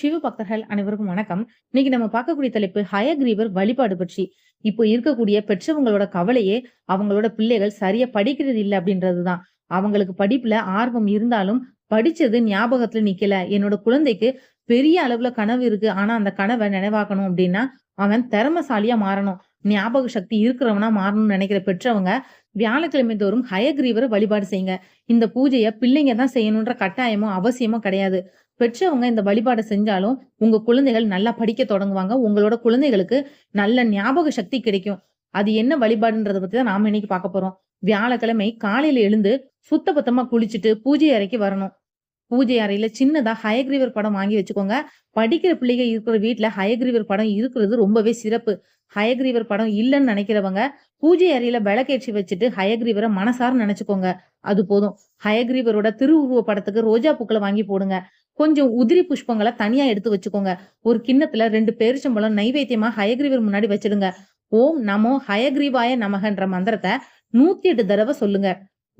சிவ பக்தர்கள் அனைவருக்கும் வணக்கம். இன்னைக்கு நம்ம பார்க்கக்கூடிய தலைப்பு ஹயக்ரீவர் வழிபாடு பற்றி. இப்போ இருக்கக்கூடிய பெற்றவங்களோட கவலையே அவங்களோட பிள்ளைகள் சரியா படிக்கிறது இல்லை அப்படின்றதுதான். அவங்களுக்கு படிப்புல ஆர்வம் இருந்தாலும் படிச்சது ஞாபகத்துல நிக்கல. என்னோட குழந்தைக்கு பெரிய அளவுல கனவு இருக்கு. ஆனா அந்த கனவை நினைவாக்கணும் அப்படின்னா அவன் திறமசாலியா மாறணும். ஞாபக சக்தி இருக்கிறவனா மாறணும்னு நினைக்கிற பெற்றவங்க வியாழக்கிழமை தோறும் ஹயக்ரீவரை வழிபாடு செய்யுங்க. இந்த பூஜையை பிள்ளைங்க தான் செய்யணுன்ற கட்டாயமோ அவசியமோ கிடையாது. பெற்றவங்க இந்த வழிபாடை செஞ்சாலும் உங்க குழந்தைகள் நல்லா படிக்க தொடங்குவாங்க. உங்களோட குழந்தைகளுக்கு நல்ல ஞாபக சக்தி கிடைக்கும். அது என்ன வழிபாடுன்றத பத்தி தான் நாம இன்னைக்கு பார்க்க போறோம். வியாழக்கிழமை காலையில எழுந்து சுத்த பத்தமா குளிச்சுட்டு பூஜை அறைக்கு வரணும். பூஜை அறையில சின்னதா ஹயக்ரீவர் படம் வாங்கி வச்சுக்கோங்க. படிக்கிற பிள்ளைங்க இருக்கிற வீட்டுல ஹயக்ரீவர் படம் இருக்கிறது ரொம்பவே சிறப்பு. ஹயக்ரீவர் படம் இல்லைன்னு நினைக்கிறவங்க பூஜை அறையில விளக்கேற்றி வச்சுட்டு ஹயக்ரீவரை மனசார நினைச்சுக்கோங்க. அது போதும். ஹயக்ரீவரோட திருவுருவ படத்துக்கு ரோஜா பூக்களை வாங்கி போடுங்க. கொஞ்சம் உதிரி புஷ்பங்களை தனியா எடுத்து வச்சுக்கோங்க. ஒரு கிண்ணத்துல ரெண்டு பேரிச்சம்பழம் நைவேத்தியமா ஹயக்ரீவர் முன்னாடி வச்சிடுங்க. ஓம் நமோ ஹயக்ரீவாய நமகன்ற மந்திரத்தை நூத்தி எட்டு தடவை சொல்லுங்க.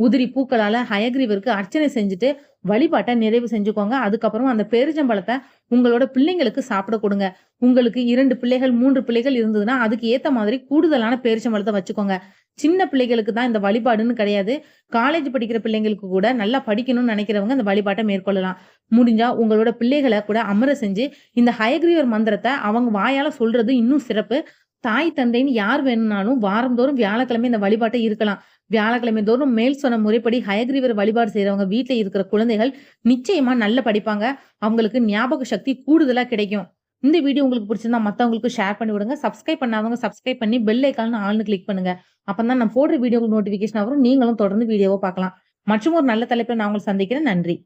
உதிரி பூக்களால ஹயக்ரீவருக்கு அர்ச்சனை செஞ்சுட்டு வழிபாட்டை நிறைவு செஞ்சுக்கோங்க. அதுக்கப்புறம் அந்த பேரிச்சம்பழத்தை உங்களோட பிள்ளைங்களுக்கு சாப்பிட கொடுங்க. உங்களுக்கு இரண்டு பிள்ளைகள் மூன்று பிள்ளைகள் இருந்ததுன்னா அதுக்கு ஏத்த மாதிரி கூடுதலான பேரிச்சம்பழத்தை வச்சுக்கோங்க. சின்ன பிள்ளைகளுக்கு தான் இந்த வழிபாடுன்னு கிடையாது. காலேஜ் படிக்கிற பிள்ளைங்களுக்கு கூட நல்லா படிக்கணும்னு நினைக்கிறவங்க இந்த வழிபாட்டை மேற்கொள்ளலாம். முடிஞ்சா உங்களோட பிள்ளைகளை கூட அமர செஞ்சு இந்த ஹயக்ரீவர் மந்திரத்தை அவங்க வாயால சொல்றது இன்னும் சிறப்பு. தாய் தந்தைன்னு யார் வேணும்னாலும் வாரந்தோறும் வியாழக்கிழமை இந்த வழிபாட்டை இருக்கலாம். வியாழக்கிழமை தோறும் மேல் சொன்ன முறைப்படி ஹயக்ரீவர் வழிபாடு செய்யறவங்க வீட்டுல இருக்கிற குழந்தைகள் நிச்சயமா நல்ல படிப்பாங்க. அவங்களுக்கு ஞாபக சக்தி கூடுதலா கிடைக்கும். இந்த வீடியோ உங்களுக்கு பிடிச்சிருந்தா மத்தவங்களுக்கு ஷேர் பண்ணி விடுங்க. சப்ஸ்கிரைப் பண்ணாதவங்க சப்ஸ்கிரைப் பண்ணி பெல் ஐக்கான ஆள்னு கிளிக் பண்ணுங்க. அப்பதான் நான் போடுற வீடியோ நோட்டிபிகேஷன் வரும். நீங்களும் தொடர்ந்து வீடியோவை பார்க்கலாம். மற்றும் ஒரு நல்ல தலைப்பில் நான் உங்களை சந்திக்கிறேன். நன்றி.